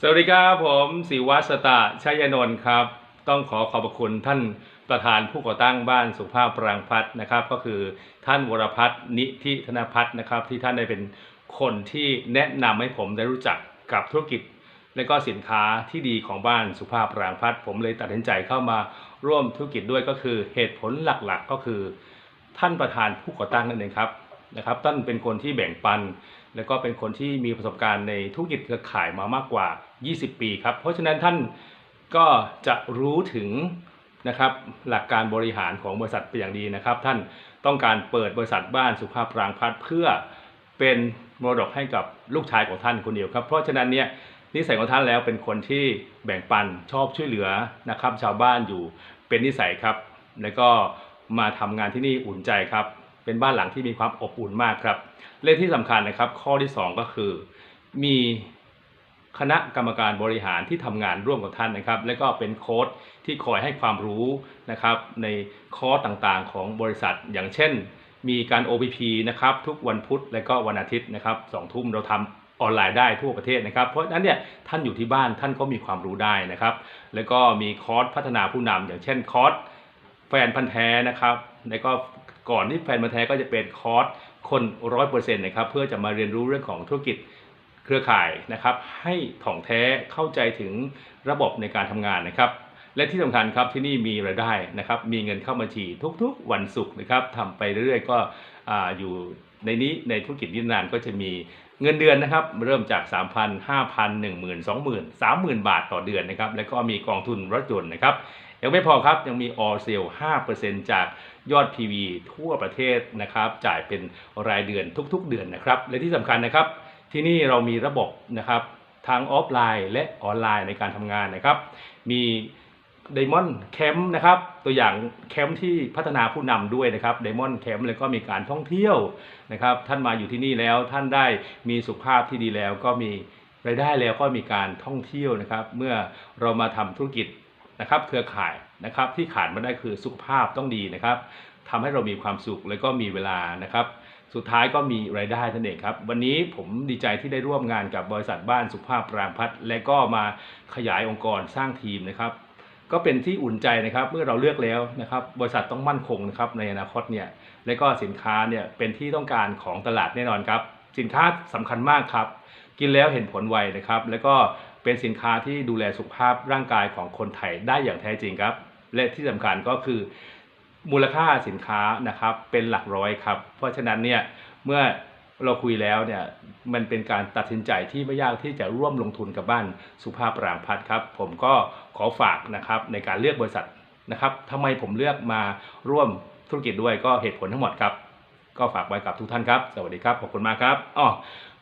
สวัสดีครับผมศิวัสตะชัยนนท์ครับ ต้องขอขอบพระคุณท่านประธานผู้ก่อตั้งบ้านสุภาพปรางพัฒน์นะครับ ก็คือท่านวรพัฒน์นิธิธนพัฒน์นะครับ ที่ท่านได้เป็นคนที่แนะนำให้ผมได้รู้จักกับธุรกิจ และก็สินค้าที่ดีของบ้านสุภาพปรางพัฒน์ผมเลยตัดสินใจเข้ามาร่วมธุรกิจด้วยก็คือเหตุผลหลักๆ ก็คือ ท่านประธานผู้ก่อตั้งนั่นเองครับนะครับท่านเป็นคนที่แบ่งปัน แล้วก็เป็นคนที่มีประสบการณ์ในธุรกิจเครือข่ายมามากกว่า 20 ปีครับ เพราะฉะนั้นท่านก็จะรู้ถึงนะครับหลักการบริหารของบริษัทเป็นอย่างดีนะครับ ท่านต้องการเปิดบริษัทบ้านสุภาพรางพัฒเพื่อเป็นมรดกให้กับลูกชายของท่านคนเดียวครับ เพราะฉะนั้นเนี่ยนิสัยของท่านแล้วเป็นคนที่แบ่งปันชอบช่วยเหลือนะครับ ชาวบ้านอยู่เป็นนิสัยครับ แล้วก็มาทำงานที่นี่อุ่นใจครับ เป็นบ้านหลังที่มีความอบอุ่นมากครับ เลขที่สำคัญนะครับ ข้อที่ 2 ก็คือ มี คณะกรรมการบริหารที่ทำงานร่วมกับท่านนะครับ และก็เป็นโค้ดที่คอยให้ความรู้นะครับในคอร์สต่างๆ ของบริษัท อย่างเช่น มีการ OPP นะครับทุกวันพุธและก็วันอาทิตย์นะครับสองทุ่มเราทำออนไลน์ได้ทั่วประเทศนะครับ เพราะฉะนั้นเนี่ยท่านอยู่ที่บ้านท่านก็มีความรู้ได้นะครับ แล้วก็มีคอร์สพัฒนาผู้นำอย่างเช่นคอร์สแฟนพันธ์แท้นะครับ แล้วก็ก่อนที่แฟนพันธ์แท้ก็จะเป็นคอร์สคนร้อยเปอร์เซ็นต์นะครับเพื่อจะมาเรียนรู้เรื่องของธุรกิจ เครือข่ายนะครับ ให้ถ่องแท้เข้าใจถึงระบบในการทำงานนะครับ และที่สำคัญครับที่นี่มีรายได้นะครับ มีเงินเข้าบัญชีทุกๆ วันศุกร์นะครับทำไปเรื่อยๆ ก็อ่าอยู่ในนี้ในธุรกิจนิรนานก็จะมีเงินเดือนนะครับ เริ่มจาก 3,000 5,000 10,000 20,000 30,000 บาทต่อเดือนนะครับ แล้วก็มีกองทุนรถยนต์นะครับยังไม่พอครับยังมี all sale 5%จากยอด PV ทั่วประเทศนะครับ จ่ายเป็นรายเดือนทุกๆ เดือนนะครับ และที่สำคัญนะครับ ที่นี่เรามีระบบนะครับทั้งออฟไลน์และออนไลน์ในการทำงานนะครับ มีไดมอนด์แคมป์นะครับ ตัวอย่างแคมป์ที่พัฒนาผู้นำด้วยนะครับไดมอนด์แคมป์แล้วก็มีการท่องเที่ยวนะครับ ท่านมาอยู่ที่นี่แล้วท่านได้มีสุขภาพที่ดีแล้ว ก็มีรายได้แล้วก็มีการท่องเที่ยวนะครับ เมื่อเรามาทำธุรกิจนะครับ เครือข่ายนะครับที่ขาดไม่ได้คือสุขภาพต้องดีนะครับ ทำให้เรามีความสุขและก็มีเวลานะครับ สุดท้ายก็มีรายได้นั่นเองครับ วันนี้ผมดีใจที่ได้ร่วมงานกับบริษัทบ้านสุภาพปรางพัฒน์และก็มาขยายองค์กรสร้างทีมนะครับ ก็เป็นที่อุ่นใจนะครับเมื่อเราเลือกแล้วนะครับ บริษัทต้องมั่นคงนะครับในอนาคตเนี่ยและก็สินค้าเนี่ยเป็นที่ต้องการของตลาดแน่นอนครับ สินค้าสำคัญมากครับ กินแล้วเห็นผลไวนะครับ แล้วก็เป็นสินค้าที่ดูแลสุขภาพร่างกายของคนไทยได้อย่างแท้จริงครับ และที่สำคัญก็คือ มูลค่าสินค้านะครับเป็นหลักร้อยครับ เพราะฉะนั้นเนี่ยเมื่อเราคุยแล้วเนี่ยมันเป็นการตัดสินใจที่ไม่ยากที่จะร่วมลงทุนกับบ้านสุภาพปรางพัฒน์ครับ ผมก็ขอฝากนะครับในการเลือกบริษัทนะครับทำไมผมเลือกมาร่วมธุรกิจด้วยก็เหตุผลทั้งหมดครับ ก็ฝากไว้กับทุกท่านครับ สวัสดีครับ ขอบคุณมากครับอ๋อ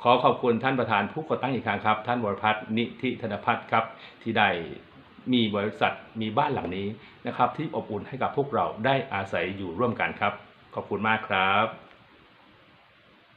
ขอขอบคุณท่านประธานผู้ก่อตั้งอีกครั้งครับ ท่านวรพัฒนิธิธนพัฒน์ครับที่ได้ มีบริษัทมีบ้านหลังนี้นะครับที่อบอุ่นให้กับพวกเราได้อาศัยอยู่ร่วมกันครับ ขอบคุณมากครับ